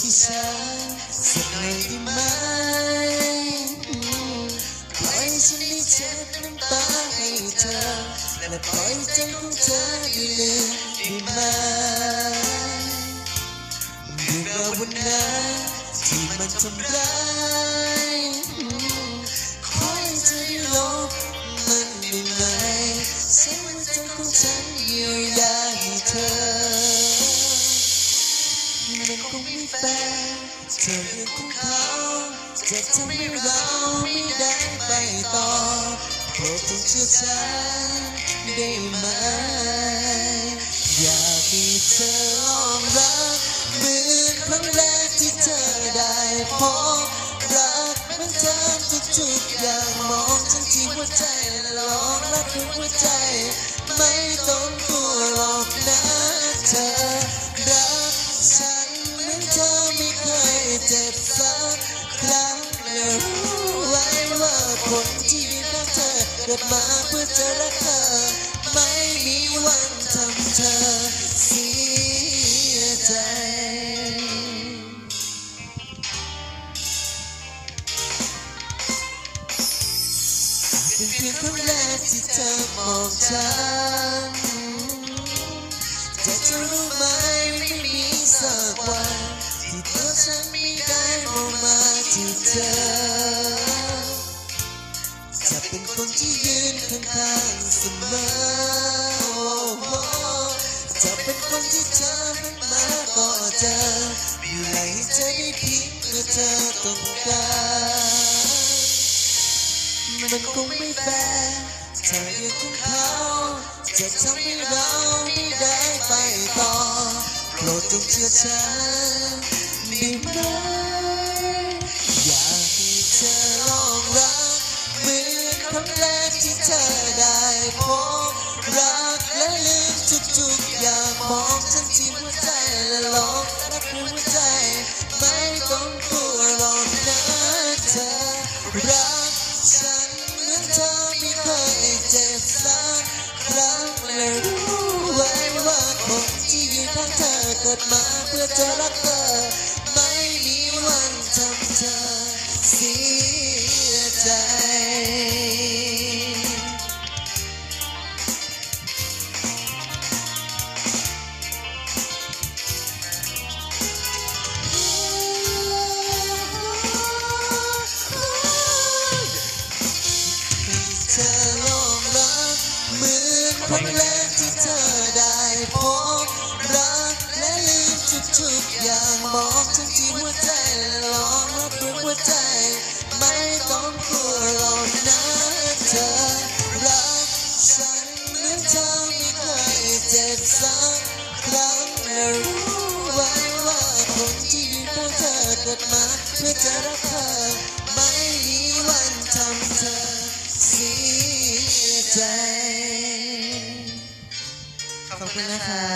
ที่ฉันสักหน่อยได้ไหมปล่อยฉันได้เช็ดน้ำตาให้เธอและปล่อยใจของเธอได้ลืมได้ไหมเรื่องราวันนั้นที่มันทำร้ายขอให้เธอได้ลบมันได้ไหมเส้นหัวใจของฉันเยียวยา คงไม่แฟร์เธอยังคงเขาจะทำให้เราไม่ได้ไปต่อโปรดจงเชื่อฉันได้ไหม อยากให้เธอลองรักเหมือนครั้งแรกที่เธอได้พบรักมันเธอทุกๆอย่างมองฉันที่หัวใจและลองรักด้วยหัวใจ คนที่รักเธอเกิดมาเพื่อจะรักเธอ ไม่มีวันทำเธอเสียใจเป็นเพียงครั้งแรกที่เธอมองฉันแต่เธอรู้ไหมไม่มีสักวันที่ตัวฉันไม่ได้มองมาที่เธอ คนที่ยืนข้างๆเสมอจะเป็นคนที่เธอนั้นมาก็เจออยู่ไหนเธอได้พิงเมื่อเธอต้องการมันคงไม่แฟร์เธอยังคงเขาจะทำให้เราไม่ได้ไปต่อโปรดจงเชื่อฉันได้ไหม ครั้งแรกที่เธอได้พบรักและลืมทุกๆอย่างมองฉันที่หัวใจและลองรักหัวใจ ไม่ต้องกลัวหรอกนะเธอรักฉันเหมือนเธอไม่เคยเจ็บสักครั้งและรู้ไว้ว่าคนที่ยืนข้างเธอเกิดมาเพื่อจะรักเธอไม่มีวันทำเธอเสียใจ ครั้งแรกที่เธอได้พบรักและลืมทุกๆอย่างมองทั้งที่หัวใจและลองรักด้วยหัวใจ ไม่ต้องกลัวหรอกนะเธอรักฉันเหมือนเธอไม่เคยเจ็บสักครั้งและรู้ไว้ว่าคนที่ยืนข้างเธอเกิดมาเพื่อจะรักเธอ คุณนะคะ